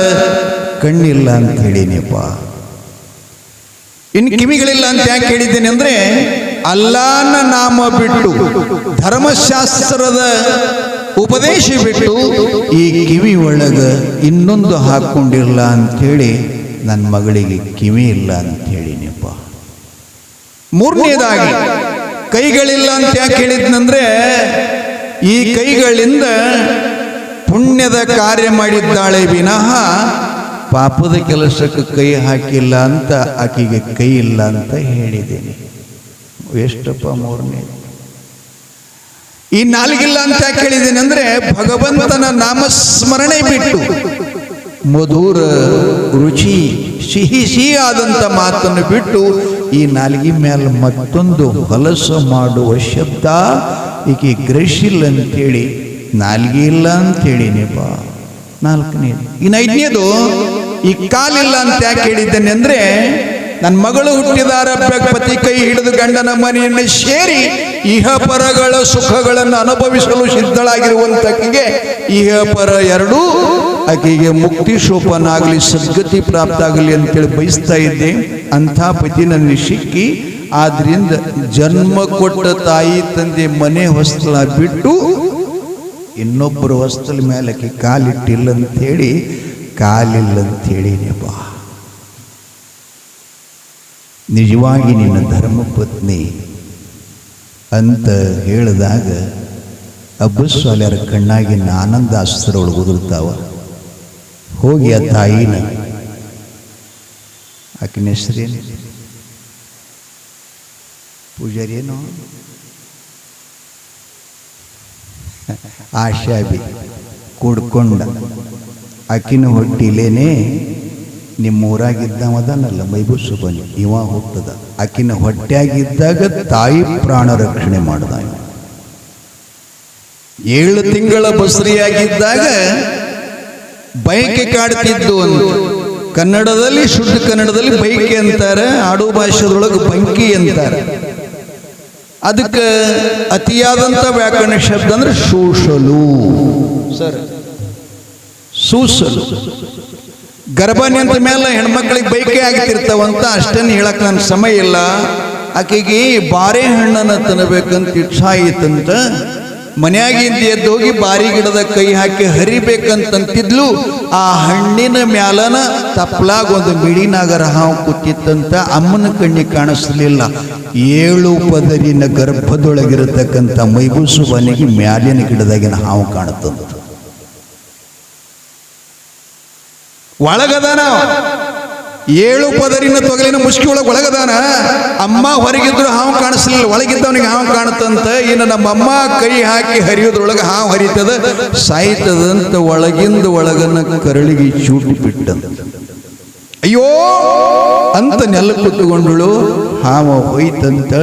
ಕಣ್ಣಿಲ್ಲ ಅಂತ ಹೇಳಿನಪ್ಪ ಇನ್ ಕಿವಿಗಳಿಲ್ಲ ಅಂತ ಯಾಕೆ ಹೇಳಿದ್ದೇನೆ ಅಂದ್ರೆ, ಅಲ್ಲಾನ ನಾಮ ಬಿಟ್ಟು ಧರ್ಮಶಾಸ್ತ್ರದ ಉಪದೇಶ ಬಿಟ್ಟು ಈ ಕಿವಿ ಒಳಗ ಇನ್ನೊಂದು ಹಾಕೊಂಡಿಲ್ಲ ಅಂಥೇಳಿ ನನ್ನ ಮಗಳಿಗೆ ಕಿವಿ ಇಲ್ಲ ಅಂತ ಹೇಳಿನಪ್ಪ ಮೂರನೇದಾಗಿ, ಕೈಗಳಿಲ್ಲ ಅಂತ ಯಾಕೆ ಹೇಳಿದ್ನಂದ್ರೆ ಈ ಕೈಗಳಿಂದ ಪುಣ್ಯದ ಕಾರ್ಯ ಮಾಡಿದ್ದಾಳೆ ವಿನಃ ಪಾಪದ ಕೆಲಸಕ್ಕೆ ಕೈ ಹಾಕಿಲ್ಲ ಅಂತ ಆಕೆಗೆ ಕೈ ಇಲ್ಲ ಅಂತ ಹೇಳಿದ್ದೇನೆ. ಎಷ್ಟಪ್ಪ ಮೂರನೇ ಈ ನಾಲ್ಗಿಲ್ಲ ಅಂತ ಯಾಕೆ ಹೇಳಿದ್ದೇನೆ ಅಂದ್ರೆ ಭಗವಂತನ ನಾಮಸ್ಮರಣೆ ಬಿಟ್ಟು ಮಧುರ ರುಚಿ, ಸಿಹಿ ಸಿಹಿ ಆದಂಥ ಮಾತನ್ನು ಬಿಟ್ಟು ಈ ನಾಲ್ಗಿ ಮೇಲೆ ಮತ್ತೊಂದು ಹೊಲಸು ಮಾಡುವ ಶಬ್ದ ಈಕೆ ಗ್ರಹಿಸಿಲ್ಲ ಅಂತೇಳಿ, ನಾಲ್ಗಿ ಇಲ್ಲ ಅಂತೇಳಿನೇಪ ನಾಲ್ಕನೇದು. ಇನ್ನು ಐದನೇದು, ಈ ಕಾಲಿಲ್ಲ ಅಂತ ಯಾಕೆ ಹೇಳಿದ್ದೇನೆ ಅಂದ್ರೆ ನನ್ನ ಮಗಳು ಹುಟ್ಟಿದಾರ ಪತಿ ಕೈ ಹಿಡಿದು ಗಂಡನ ಮನೆಯನ್ನು ಸೇರಿ ಇಹ ಪರಗಳ ಸುಖಗಳನ್ನು ಅನುಭವಿಸಲು ಸಿದ್ಧಳಾಗಿರುವಂತಕಿಗೆ ಇಹ ಪರ ಎರಡೂ ಆಕೆಗೆ ಮುಕ್ತಿ ಶೋಪನಾಗಲಿ, ಸದ್ಗತಿ ಪ್ರಾಪ್ತ ಆಗಲಿ ಅಂತೇಳಿ ಬಯಸ್ತಾ ಇದ್ದೆ. ಅಂಥ ಪತಿ ನನ್ನ ಸಿಕ್ಕಿ, ಆದ್ರಿಂದ ಜನ್ಮ ಕೊಟ್ಟ ತಾಯಿ ತಂದೆ ಮನೆ ಹೊಸ್ತಲ ಬಿಟ್ಟು ಇನ್ನೊಬ್ಬರು ಹೊಸ್ತಲ ಮೇಲೆ ಆಕೆ ಕಾಲಿಟ್ಟಿಲ್ಲ ಅಂತೇಳಿ ಕಾಲಿಲ್ಲ ಅಂತೇಳಿನೇಪ ನಿಜವಾಗಿ ನಿನ್ನ ಧರ್ಮಪತ್ನಿ ಅಂತ ಹೇಳಿದಾಗ ಅಬ್ಬಸ್ವಾಲ್ಯರ ಕಣ್ಣಾಗಿನ ಆನಂದ ಅಸ್ತ್ರಗಳು ಉದುರ್ತಾವ ಹೋಗಿ ಆ ತಾಯಿನ. ಆಕಿನ ಹೆಸರೇನು? ಪೂಜಾರಿ ಏನು ಆಶಾಬಿ ಕೂಡ್ಕೊಂಡ. ಆಕಿನ ಹೊಟ್ಟಿಲೇನೆ ನಿಮ್ಮ ಊರಾಗಿದ್ದವದನಲ್ಲ ಮೈಬೂಸು ಬನ್ನಿ. ಇವ ಹುಟ್ಟದ. ಆಕಿನ ಹೊಟ್ಟೆಯಾಗಿದ್ದಾಗ ತಾಯಿ ಪ್ರಾಣ ರಕ್ಷಣೆ ಮಾಡಿದ. ಏಳು ತಿಂಗಳ ಬಸರಿಯಾಗಿದ್ದಾಗ ಬೈಕೆ ಕಾಡ್ತಿದ್ದು ಒಂದು. ಕನ್ನಡದಲ್ಲಿ ಶುದ್ಧ ಕನ್ನಡದಲ್ಲಿ ಬೈಕೆ ಅಂತಾರೆ ಆಡು ಭಾಷೆದೊಳಗೆ ಬಂಕಿ ಅಂತಾರೆ. ಅದಕ್ಕೆ ಅತಿಯಾದಂಥ ವ್ಯಾಕರಣ ಶಬ್ದ ಅಂದ್ರೆ ಶೂಷಲು ಸರ್ ಸೂಸಲು. ಗರ್ಭ ನಿಂತ ಮೇಲೆ ಹೆಣ್ಮಕ್ಳಿಗೆ ಬೈಕೆ ಆಗ್ತಿರ್ತಾವಂತ ಅಷ್ಟನ್ನು ಹೇಳಕ್ ನನ್ನ ಸಮಯ ಇಲ್ಲ. ಆಕೆಗೆ ಬಾರೆಹಣ್ಣನ್ನು ತಿನ್ನಬೇಕಂತ ಇಚ್ಛಾ ಆಯಿತಂತ. ಮನೆಯಾಗಿಂದ ಎದ್ದು ಹೋಗಿ ಬಾರಿ ಗಿಡದ ಕೈ ಹಾಕಿ ಹರಿಬೇಕಂತಂತಿದ್ಲು. ಆ ಹಣ್ಣಿನ ಮ್ಯಾಲನ ತಪ್ಲಾಗ ಒಂದು ಮಿಡಿನಾಗರ ಹಾವು ಕೂತಿತ್ತಂತ ಅಮ್ಮನ ಕಣ್ಣಿ ಕಾಣಿಸ್ಲಿಲ್ಲ. ಏಳು ಪದರಿನ ಗರ್ಭದೊಳಗಿರತಕ್ಕಂಥ ಮೈಬೂಸುವನಿಗೆ ಮ್ಯಾಲಿನ ಗಿಡದಾಗಿನ ಹಾವು ಕಾಣುತ್ತಂತ. ಒಳಗದಾನ? ಏಳು ಪದರಿನ ತೊಗಲಿನ ಮುಷ್ಕಿ ಒಳಗೆ ಒಳಗದಾನ? ಅಮ್ಮ ಹೊರಗಿದ್ರು ಹಾವು ಕಾಣಿಸ್ಲಿಲ್ಲ, ಒಳಗಿದ್ದವನಿಗೆ ಹಾವು ಕಾಣುತ್ತಂತ. ಇನ್ನು ನಮ್ಮಮ್ಮ ಕೈ ಹಾಕಿ ಹರಿಯೋದ್ರೊಳಗೆ ಹಾವು ಹರಿತದ, ಸಾಯ್ತದಂತ ಒಳಗಿಂದ ಒಳಗನ್ನ ಕರಳಿಗೆ ಚೂಟಿ ಬಿಟ್ಟಂತ. ಅಯ್ಯೋ, ಅಂತ ನೆಲ ಕುತ್ತುಕೊಂಡಳು ಹಾವ ಹೋಯ್ತಂತ.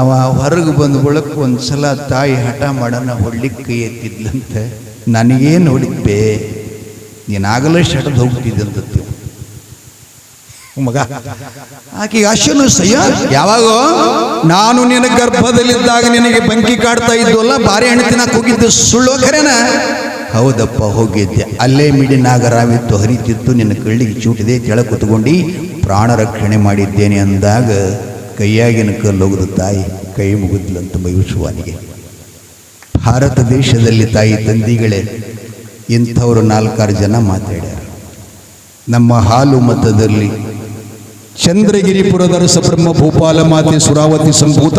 ಅವ ಹೊರಗೆ ಬಂದ ಬಳಕ ಒಂದ್ಸಲ ತಾಯಿ ಹಠ ಮಾಡನ ಹೊಡ್ಲಿಕ್ಕೆ ಕೈ ಎತ್ತಿದ್ಲಂತೆ. ನನಗೇನು ಹೊಡಿದ್ಬೆ ನೀನಾಗಲೇ ಶಟದ್ ಹೋಗ್ತಿದ್ದಂತ ಮಗ, ಆಕೆ ಅಶ್ವನು ಸಯ್ಯ, ಯಾವಾಗ? ನಾನು ನಿನ್ನ ಗರ್ಭದಲ್ಲಿದ್ದಾಗ ನಿನಗೆ ಬೆಂಕಿ ಕಾಡ್ತಾ ಇದ್ವಲ್ಲ ಬಾರಿ ಹಣ್ಣು ತಿನ್ನಕ್ ಹೋಗಿದ್ದು ಸುಳ್ಳು ಖರೇನ ಹೌದಪ್ಪ, ಹೋಗಿದ್ದೆ. ಅಲ್ಲೇ ಮಿಡಿ ನಾಗರಾವಿತ್ತು, ಹರಿತಿತ್ತು, ನಿನ್ನ ಕಳ್ಳಿಗೆ ಚೂಟಿದೆ ತೆಳ ಕುತ್ಕೊಂಡು ಪ್ರಾಣ ರಕ್ಷಣೆ ಮಾಡಿದ್ದೇನೆ ಅಂದಾಗ ಕೈಯಾಗಿನ ಕಲ್ಲೊಗೆದು ತಾಯಿ ಕೈ ಮುಗಿದ್ಲಂತ ಮೈವಿಸುವನಿಗೆ ಭಾರತ ದೇಶದಲ್ಲಿ ತಾಯಿ ತಂದಿಗಳೇ ಇಂಥವರು ನಾಲ್ಕಾರು ಜನ ಮಾತಾಡ್ಯಾರ. ನಮ್ಮ ಹಾಲು ಮತದಲ್ಲಿ ಚಂದ್ರಗಿರಿಪುರದರ ಸಬ್ರಹ್ಮ ಭೂಪಾಲ ಮಾತೆ ಸುರಾವತಿ ಸಂಭೂತ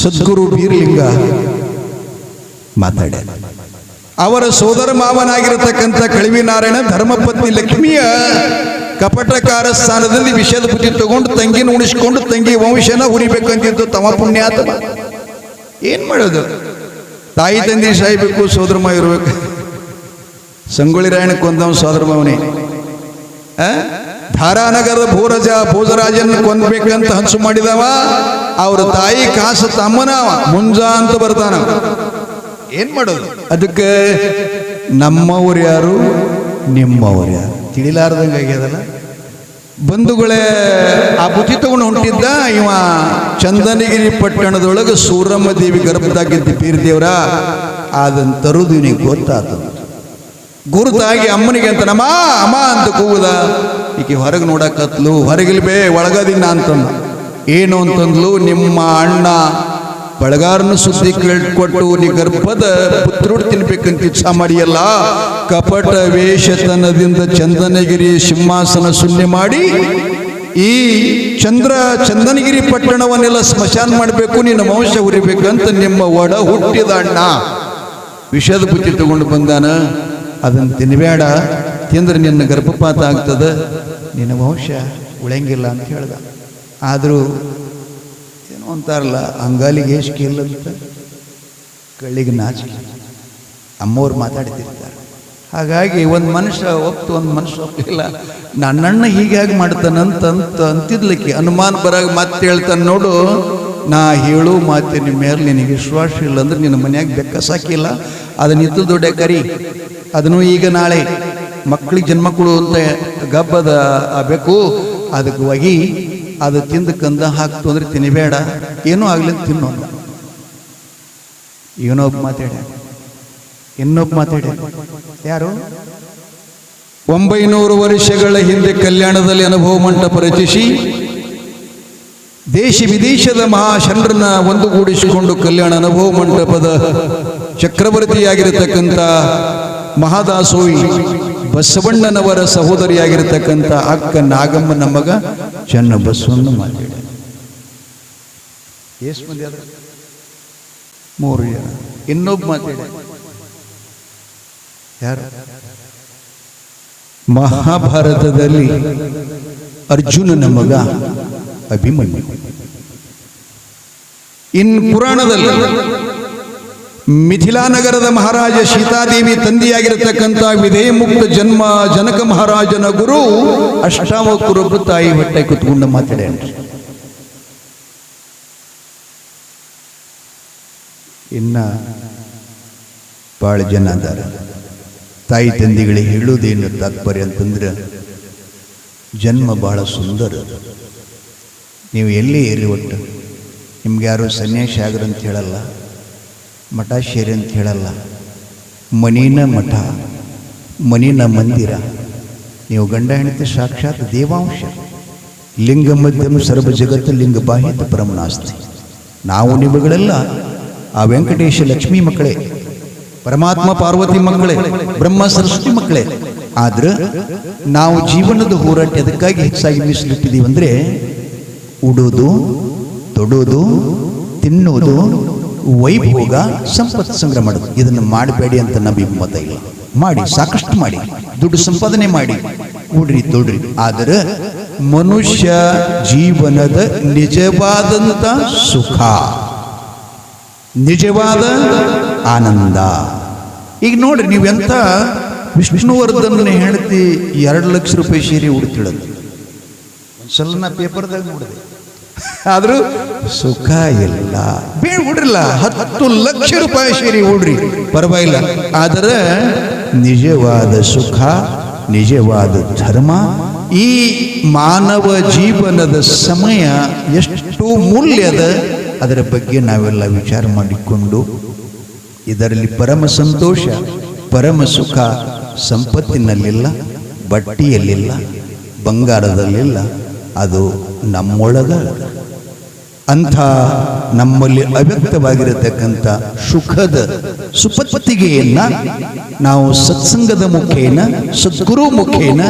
ಸದ್ಗುರು ಬೀರ್ಲಿಂಗ ಮಾತಾಡ್ಯಾರ. ಅವರ ಸೋದರ ಮಾವನಾಗಿರತಕ್ಕಂಥ ಕಳಿವಿ ನಾರಾಯಣ ಧರ್ಮಪತ್ನಿ ಲಕ್ಷ್ಮಿಯ ಕಪಟಕಾರ ಸ್ಥಾನದಲ್ಲಿ ವಿಷದ ಬುದ್ಧಿ ತಗೊಂಡು ತಂಗಿನ ಉಣಿಸ್ಕೊಂಡು ತಂಗಿ ವಂಶನ ಉರಿಬೇಕಂತಿದ್ದು ತಮ ಪುಣ್ಯಾತ ಏನ್ ಮಾಡೋದು? ತಾಯಿ ತಂದೆ ಸಾಯ್ಬೇಕು ಸೋದರ ಮಾವ ಇರ್ಬೇಕು. ಸಂಗೊಳ್ಳಿ ರಾಯಣ ಕೊಂದವ ಸೋದರ ಮಾವನೇ ಆ? ಧಾರಾನಗರದ ಭೂರಜ ಭೋಜರಾಜನ ಅಂತ ಹಂಚು ಮಾಡಿದವ ಅವ್ರ ತಾಯಿ ಕಾಸ ತಮ್ಮನ ಮುಂಜಾ ಅಂತ ಬರ್ತಾನ ಏನ್ ಮಾಡೋದು? ಅದಕ್ಕೆ ನಮ್ಮವ್ರು ಯಾರು? ನಿಮ್ಮವ್ರು ಯಾರು? ತಿಳಿಲಾರ್ದಂಗೆ ಆಗ್ಯದಲ್ಲ? ಬಂಧುಗಳೇ, ಆ ಬುದ್ಧಿ ತಗೊಂಡು ಹೊಂಟಿದ್ದ ಇವ ಚಂದನಗಿರಿ ಪಟ್ಟಣದೊಳಗೆ ಸೂರಮ್ಮ ದೇವಿ ಗರ್ಭದಾಗಿದ್ದ ಪೀರ್ದೇವ್ರ. ಅದನ್ನ ತರುದು ನೀವು ಗೊತ್ತಾತು ಗುರುತಾಗಿ ಅಮ್ಮನಿಗೆ ಅಂತ ನಮ್ಮ ಅಮ್ಮ ಅಂತ ಕೂಗುದ. ಈಕೆ ಹೊರಗೆ ನೋಡಕತ್ಲು, ಹೊರಗಿಲ್ಬೇ ಒಳಗದಿನ ಅಂತಂದ. ಏನು ಅಂತಂದ್ಲು, ನಿಮ್ಮ ಅಣ್ಣ ಬಳಗಾರನ ಸುದ್ದಿ ಕೇಳ್ಕೊಟ್ಟು ನೀ ಗರ್ಭದ ಪುತ್ರ ತಿನ್ಬೇಕಂತ ಇಚ್ಛಾ ಮಾಡಿಯಲ್ಲ, ಕಪಟ ವೇಷತನದಿಂದ ಚಂದನಗಿರಿ ಸಿಂಹಾಸನ ಶೂನ್ಯ ಮಾಡಿ, ಈ ಚಂದ್ರ ಚಂದನಗಿರಿ ಪಟ್ಟಣವನ್ನೆಲ್ಲ ಸ್ಮಶಾನ ಮಾಡಬೇಕು, ನಿನ್ನ ವಂಶ ಉರಿಬೇಕಂತ ನಿಮ್ಮ ಒಡ ಹುಟ್ಟಿದ ಅಣ್ಣ ವಿಷದ ಬುದ್ಧಿ ತಗೊಂಡು ಬಂದಾನ, ಅದನ್ನು ತಿನ್ಬೇಡ, ತಿಂದ್ರೆ ನಿನ್ನ ಗರ್ಭಪಾತ ಆಗ್ತದೆ, ನಿನ್ನ ವಂಶ ಉಳಂಗಿಲ್ಲ ಅಂತ ಹೇಳ್ದ. ಆದರೂ ಅಂತಾರಲ್ಲ ಅಂಗಾಲಿಗೆ ಇಲ್ಲಂತ ಕಳ್ಳಿಗೆ ನಾಚಿಕೆ. ಅಮ್ಮವ್ರು ಮಾತಾಡ್ತಿರ್ತಾರೆ. ಹಾಗಾಗಿ ಒಂದು ಮನುಷ್ಯ ಒಪ್ತು, ಒಂದು ಮನುಷ್ಯ ಒಪ್ಪಿಲ್ಲ ನನ್ನಣ್ಣ ಹೀಗಾಗಿ ಮಾಡ್ತಾನಂತ ಅಂತ ಅಂತಿದ್ಲಿಕ್ಕೆ ಅನುಮಾನ ಬರಾಗ ಮತ್ತೆ ಹೇಳ್ತಾನೆ ನೋಡು, ನಾ ಹೇಳು ಮಾತಿನ ಮೇಲೆ ನಿನಗೆ ವಿಶ್ವಾಸ ಇಲ್ಲ ಅಂದ್ರೆ ನಿನ್ನ ಮನ್ಯಾಗ ಬೆಕ್ಕ ಸಾಕಿಲ್ಲ. ಅದನ್ನ ಇದ್ದು ದೊಡ್ಡ ಕರಿ. ಅದನ್ನು ಈಗ ನಾಳೆ ಮಕ್ಕಳಿಗೆ ಜನ್ಮ ಅಂತ ಗಬ್ಬದ ಆ ಬೆಕ್ಕು. ಅದಕ್ಕೆ ಒಗಿ ಅದು ತಿಂದು ಕಂದ ಹಾಕ್ತು ಅಂದ್ರೆ ತಿನ್ನಬೇಡ ಏನೂ ಆಗ್ಲಿ ತಿನ್ನೋ. ಇವನೊಬ್ಬ ಮಾತಾಡ ಇನ್ನೊಬ್ಬ ಮಾತಾಡ ಯಾರು? ಒಂಬೈನೂರು ವರ್ಷಗಳ ಹಿಂದೆ ಕಲ್ಯಾಣದಲ್ಲಿ ಅನುಭವ ಮಂಟಪ ರಚಿಸಿ ದೇಶ ವಿದೇಶದ ಮಹಾಶಂಡ್ರನ್ನ ಒಂದುಗೂಡಿಸಿಕೊಂಡು ಕಲ್ಯಾಣ ಅನುಭವ ಮಂಟಪದ ಚಕ್ರವರ್ತಿಯಾಗಿರತಕ್ಕಂಥ ಮಹಾದಾಸೋಯಿ ಬಸವಣ್ಣನವರ ಸಹೋದರಿಯಾಗಿರ್ತಕ್ಕಂಥ ಅಕ್ಕ ನಾಗಮ್ಮನ ಮಗ ಚೆನ್ನ ಬಸವಣ್ಣ ಮಾತಾಡ ಎಷ್ಟು ಮಂದಿ? ಮೂರು ಜನ. ಇನ್ನೊಬ್ಬ ಮಾತಾಡ ಯಾರು? ಮಹಾಭಾರತದಲ್ಲಿ ಅರ್ಜುನನ ಮಗ ಅಭಿಮನ್ಯು. ಇನ್ ಪುರಾಣದಲ್ಲಿ ಮಿಥಿಲಾ ನಗರದ ಮಹಾರಾಜ ಸೀತಾದೇವಿ ತಂದೆಯಾಗಿರತಕ್ಕಂಥ ವಿಧೇಯ ಮುಕ್ತ ಜನ್ಮ ಜನಕ ಮಹಾರಾಜನ ಗುರು ಅಷ್ಟಾವಕರೊಬ್ಬರು ತಾಯಿ ಹೊಟ್ಟೆ ಕುತ್ಕೊಂಡು ಮಾತಾಡೇನ್ರಿ ಇನ್ನ ಭಾಳ ಜನ ಅದಾರ. ತಾಯಿ ತಂದೆಗಳಿಗೆ ಹೇಳುವುದೇನು ತಾತ್ಪರ್ಯ ಅಂತಂದ್ರೆ, ಜನ್ಮ ಬಹಳ ಸುಂದರ ನೀವು ಎಲ್ಲಿ ಏರಿ ಒಟ್ಟು, ನಿಮ್ಗೆ ಯಾರು ಸನ್ಯಾಸಿ ಆಗ್ರಂತ ಹೇಳಲ್ಲ. ಮಠ ಶೇರಿ ಅಂತ ಹೇಳಲ್ಲ. ಮನಿನ ಮಠ ಮನಿನ ಮಂದಿರ. ನೀವು ಗಂಡ, ಹೆಂಡತಿ, ಸಾಕ್ಷಾತ್ ದೇವಾಂಶ. ಲಿಂಗ ಮಧ್ಯಮ ಸರ್ವ ಜಗತ್ತು ಲಿಂಗ ಬಾಹ್ಯತ ಪರಮನಾಸ್ತಿ. ನಾವು ನಿಮಗಳೆಲ್ಲ ಆ ವೆಂಕಟೇಶ ಲಕ್ಷ್ಮೀ ಮಕ್ಕಳೇ, ಪರಮಾತ್ಮ ಪಾರ್ವತಿ ಮಕ್ಕಳೇ, ಬ್ರಹ್ಮ ಸರಸ್ವತಿ ಮಕ್ಕಳೇ. ಆದ್ರೆ ನಾವು ಜೀವನದ ಹೋರಾಟ ಅದಕ್ಕಾಗಿ ಹೆಚ್ಚಾಗಿ ಮೀಸಲಿಟ್ಟಿದ್ದೀವಿ ಅಂದರೆ ಉಡೋದು, ತೊಡೋದು ತಿನ್ನೋದು ವೈಭೋಗ ಸಂಪತ್ತು ಸಂಗ್ರಹ ಮಾಡೋದು ಇದನ್ನು ಮಾಡಬೇಡಿ ಅಂತ ನಮಗೆ ಮತ ಇಲ್ಲ. ಮಾಡಿ, ಸಾಕಷ್ಟು ಮಾಡಿ. ದುಡ್ಡು ಸಂಪಾದನೆ ಮಾಡಿ. ಉಡ್ರಿ ತೊಡ್ರಿ ಆದರೆ ಮನುಷ್ಯ ಜೀವನದ ನಿಜವಾದಂತ ಸುಖ, ನಿಜವಾದ ಆನಂದ. ಈಗ ನೋಡ್ರಿ ನೀವೆಂತ ವಿಷ್ಣುವರ್ಧನ್ ಹೆಂಡತಿ ಎರಡು ಲಕ್ಷ ರೂಪಾಯಿ ಸೀರೆ ಉಡ್ತಿಳದು? ಒಂದ್ಸಲ ನಾ ಪೇಪರ್ದಾಗ ನೋಡಿದೆ. ಆದ್ರೂ ಸುಖ ಇಲ್ಲ. ಬೇಡ ಉಡ್ರಲ್ಲ. ಹತ್ತು ಲಕ್ಷ ರೂಪಾಯಿ ಸೇರಿ ಉಡ್ರಿ. ಪರವಾಗಿಲ್ಲ. ಆದರೆ ನಿಜವಾದ ಸುಖ ನಿಜವಾದ ಧರ್ಮ ಈ ಮಾನವ ಜೀವನದ ಸಮಯ ಎಷ್ಟು ಮೂಲ್ಯದ ಅದರ ಬಗ್ಗೆ ನಾವೆಲ್ಲ ವಿಚಾರ ಮಾಡಿಕೊಂಡು ಇದರಲ್ಲಿ ಪರಮ ಸಂತೋಷ ಪರಮ ಸುಖ ಸಂಪತ್ತಿನಲ್ಲಿಲ್ಲ ಬಟ್ಟಿಯಲ್ಲಿಲ್ಲ ಬಂಗಾರದಲ್ಲಿಲ್ಲ. ಅದು ನಮ್ಮೊಳಗ ಅಂಥ ನಮ್ಮಲ್ಲಿ ಅವ್ಯಕ್ತವಾಗಿರತಕ್ಕಂಥ ಸುಖದ ಸುಪತ್ತಿಗೆಯನ್ನ ನಾವು ಸತ್ಸಂಗದ ಮುಖೇನ, ಸದ್ಗುರು ಮುಖೇನ,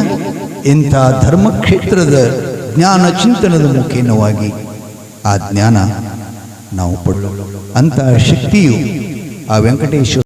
ಇಂಥ ಧರ್ಮಕ್ಷೇತ್ರದ ಜ್ಞಾನ ಚಿಂತನದ ಮುಖೇನವಾಗಿ ಆ ಜ್ಞಾನ ನಾವು ಪಡೆಯೋಣ ಅಂತಹ ಶಕ್ತಿಯು ಆ ವೆಂಕಟೇಶ್ವರ